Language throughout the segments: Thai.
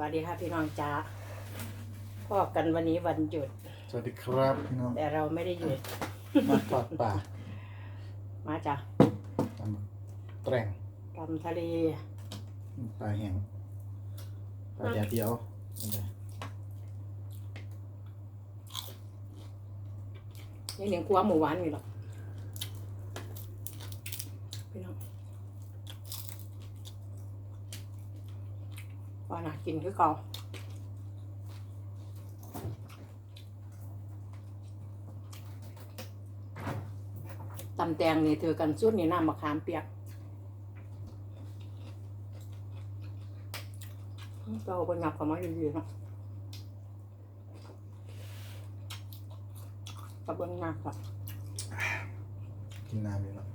วัสดีค่ะพี่น้องจ้าพอกันวันนี้วันหยุด สวัสดีครับพี่น้องแต่เราไม่ได้หยุด มาทอดปลามาจ้ะตำแตงตำทะเลปลาแห้งปลาแดดเดียวเอาไปยังเหนียงกลัวหมูหวานอยู่หรอกพี่น้อง ว่าน่ากินคือเก่าตำแตงนี่ถือกันสุดนี่น้ำมะขามเปียกเราไปงับกับมาดีๆเนาะกับเบิ้งงับกับกินน้ำอยู่แล้ว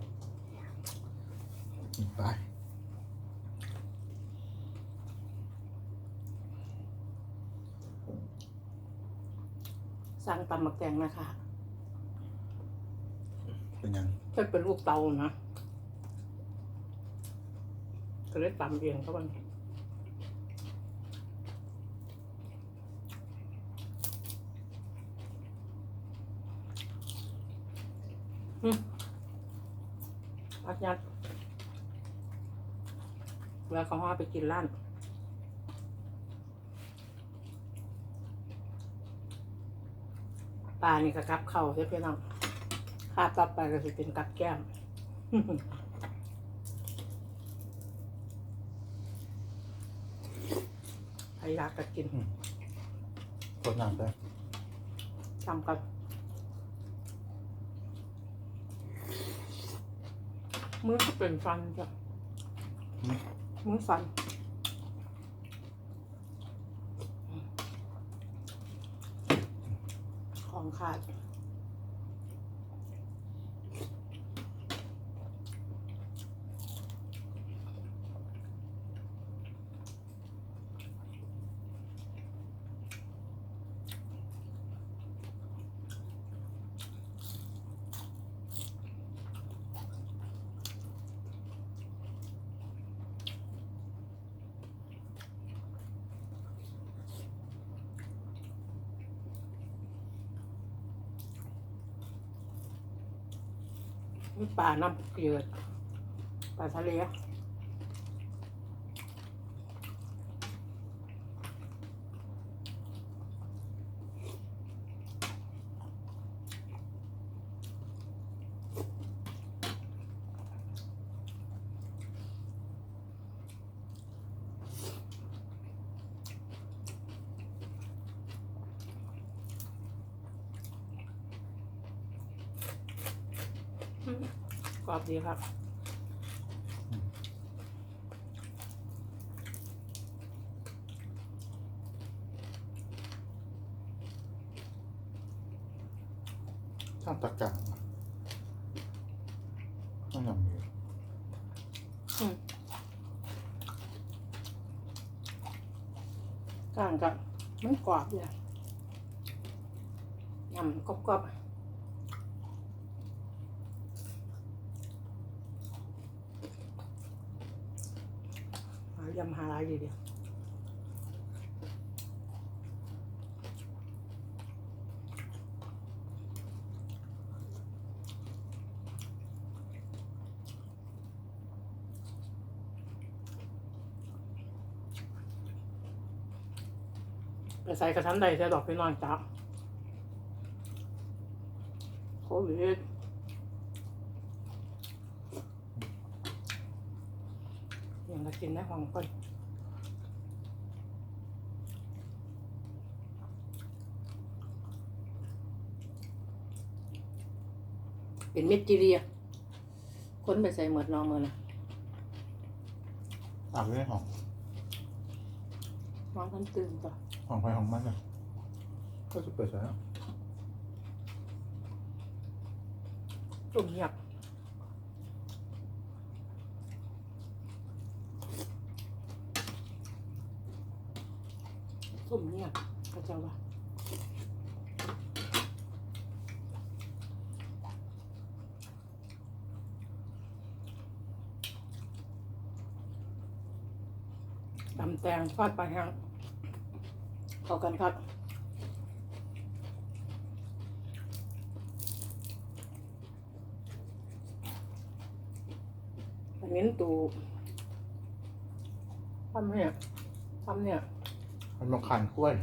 ไป สั่งตำมะแกงนะคะเป็นยังเพิ่นเป็นลูกเตานะก็เลยตำเองเขาบ้างอืมพักยัดแล้วก็ห่อไปกินร้าน ปลานี่ก็กับเข่าใช่พี่น้องข้าบต่อไปก็จะเป็นกับแก้มใครอยากก็กินทอดน้ำไปทำกันมือก็เป็นฟันจ้ะมือฟัน ของขาด ปลาน้ำเกลือปลาทะเลก รอบดีครับข้ามตะกังข้างหลังอยู่อืมก้างกับมันกรอบเลยยำกรอบๆ ยำหาไรดีเดียวไปใส่กระทันใดใส่ดอกพี่น้องจ้าโควิด ยังก็กินได้ของคนเป็นเม็ดจีเรียคนไปใส่หมดน้องมือนะอาบด้วยหอมน้องท่านตื่นต่อหอมไปหอมมันเลยก็จะเปิดแล้วตุ่มหยับตุ่มหยั บก็จะว่าตำแตงทอดปลาแห้งเข้ากันครับอันนี้ตูทำเนี่ยทำเนี่ย มันมาขันกล้วย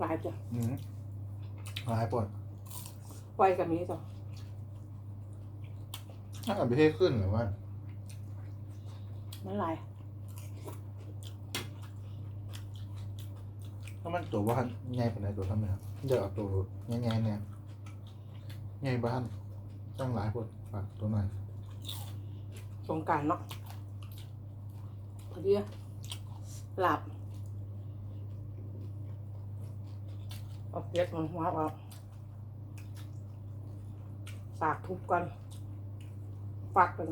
หลายจ้ะอืมหลายปวดไฟกับนี้จ้ะถ้าเอาไปเทขึ้นหรือว่า มันหลายถ้ามันตัวบ้านใหญ่ปานใดตัวทำไมครับเดี๋ยวเอาตัวใหญ่ๆเนี่ยใหญ่บ้านต้องหลายปวดฝากตัวหน่อยสงกรารเนาะพอดีอะหลับ เอาเปียกมันหัวออกสากทุบกันฟักกัน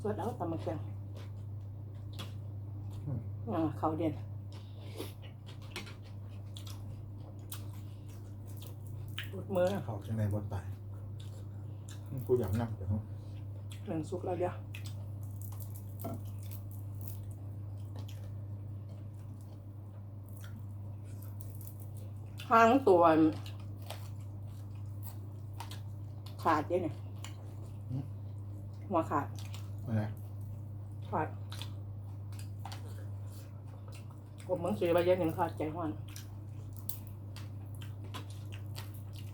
สวดเอาตำมะเขืออ่าเขาเด่นปวดมือนะเขาจังในบนตายกูอยากนับเดี๋ยวหนึ่งสุกแล้วเดียว ห้างตัวขาดเด้เนี่ยหัวขาดอะไรขาดผมมึงซื้อไปเยอะหนึ่งขาดใจห้อน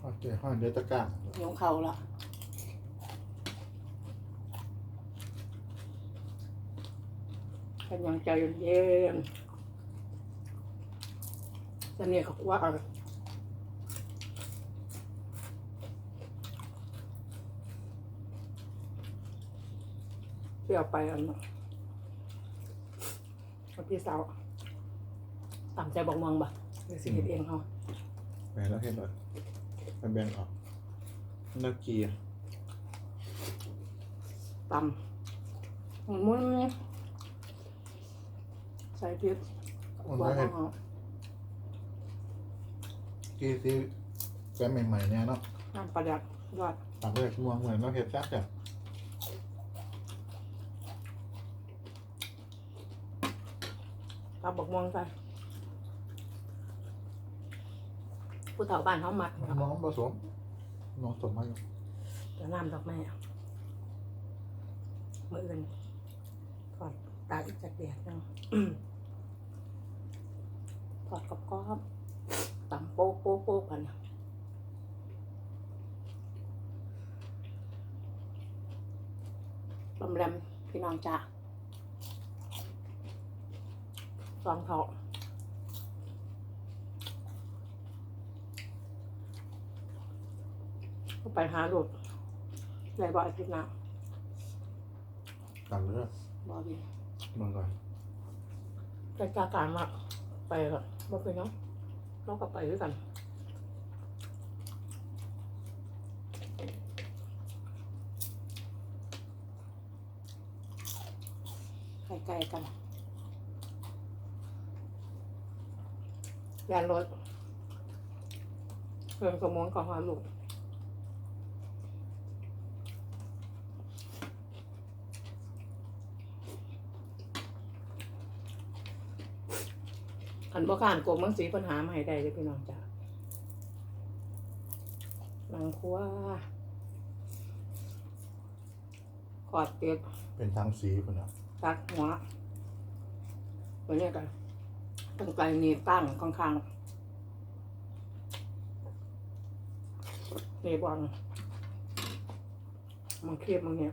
โอเคห้อยเดือตะกร้ายงเข่าละเป็นยังใจเย็นๆจะเนี่ยเขาว่า เอาเที่ยวไปอันนั้นกับพี่สาวตามใจบอกมองบ่เดี๋ยวสิเฮ็ดเองเขาแบ่งแล้วเห็นแบบมันแบ่งออกเลิกกีตำหมุนมุนใส่พริกมันว่าก็เห็ต้อนงเอากีที่แป้ใหม่ๆเนี่ยเนาะน้ำปลาแดกยอดตามด้วยม่วงเหมือนเราเห็ดแซ่บแบ ปลาบอกม่วงใส่ผู้เฒ่าบ้านเขามักน้องผสมน้องสมมากอยู่แต่น้ำดอกไม้อะมืออื่นทอดตาอีกจากแดดนึงทอดกรอบๆตำโป๊กโป๊กโป๊กกันนะลำแรมพี่น้องจ้า สองเขาก็ไปหาลูกได้บ่อาทิตย์หน้ากันเลยบ่ดีมึงก่อนแต่จากการมาไปก็บ่เป็นเนาะเราก็ไปด้วยกันใกล้ๆกัน ยานรถเครื่องสมองกับหาลูกอันบ่ขานโกงมังสีปัญหามาให้ได้เลยพี่น้องจ้าหลังครัวขอดเตียกเป็นทางสีคนอะตักหัวตัวนี้กัน ตั้งใจนี่ตั้งข้างๆนี่บอลมันเครียดมันเนี่ย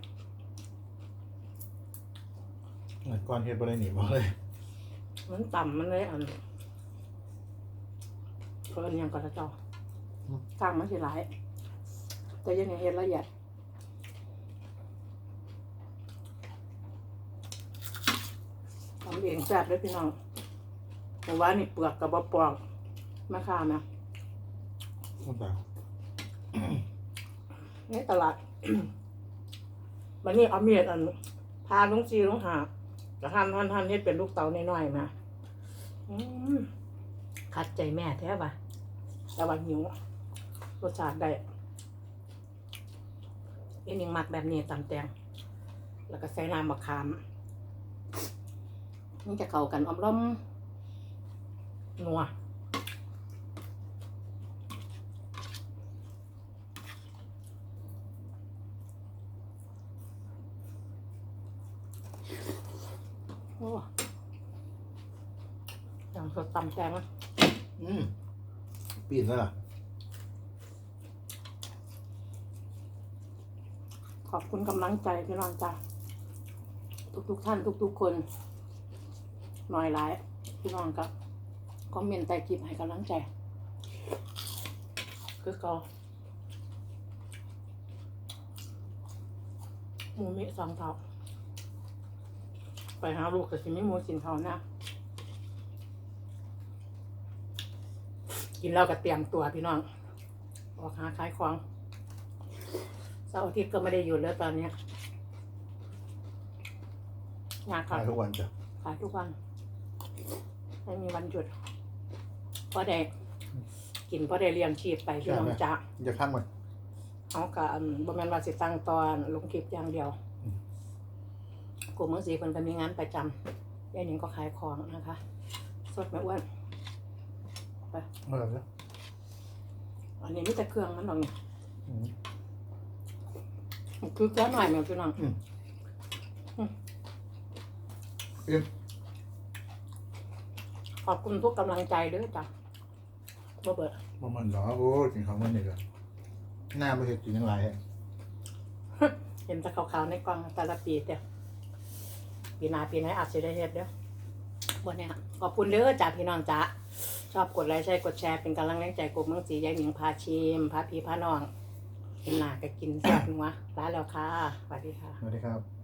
เงินก้อนเฮ็ดบ่ได้หนีบ่เลย มันต่ำมันเลยอันเพิ่นยังกระเจ้าสร้างมันสิหลาย แต่ยังไงเฮ็ดละเอียดทำเองแซ่บเลยพี่น้อง แต่ว่านี่เปลือกกับบะปอกแม่ค้านะมันแต่ในตลาดวันนี้เอาเมียดอัน พาลุงซีลุงหาจะหั่นหั่นหั่นเฮ็ดเป็นลูกเต๋าน้อยๆมาอืมขัดใจแม่แท้ป่ะแต่ว่าหิวรสชาติได้เอ็นยังมักแบบนี้ตำแตงแล้วก็ใส่น้ำมะขามมันจะเข้ากันอมล้อม นัวโอ้อย่างสดตำแตงนะอืมปีนแล้วล่ะ ขอบคุณกำลังใจพี่น้องจ้าทุกๆท่านทุกๆคน หน่อยหลาย พี่น้องครับ คอมเมนต์ใต้คลิปให้กำลังใจ คือเกาหมูมิสองเท่าไปหาลูกกับสิไม่มูสินเท่านะ กินแล้วก็เตรียมตัวพี่น้อง ออกหาขายของเสาร์อาทิตย์ก็ไม่ได้หยุดแล้วตอนเนี้ยงานขาขายยทุกวันจ้ะขายทุกวันไม่มีวันหยุดเพราะได้กินเพราะได้เรียนชีพไปพี่น้องจ้าจะข้ามก่อนเอากะบ่แม่นว่าสิตั้งตอนลงคลิปอย่างเดียวอืมกลุ่มเมืองสีเพิ่นก็มีงานประจำยายหนิงก็ขายของนะคะ สดแม่อ้วนเมื่อไหร่แล้วอันนี้มีแต่เครื่องมันหรอกนี่อืมคือแก้หน่อยแม่พี่น้องเอ็มขอบคุณทุกกำลังใจเด้อจ้ะ บ่เบิดบ่มันเหรอโอ้ยกินของมันนี่ก็หน้าไม่เห็นกินยังไงเห็นแต่ขาวๆในกล่องแต่ละปีแต่ปีหน้าปีไหนอาจจะได้เฮ็ดเด้อบ่เนี่ยขอบคุณเด้อจ้าพี่น้องจ้าชอบกดไลค์ใช่กดแชร์เป็นกำลังแรงใจกลุ่มเมืองสียายหนิงพาชิมพาพี่พาน้องเห็นหน้าก็กินแซ่บนัวร้านแล้วค่ะสวัสดีค่ะ สวัสดีครับ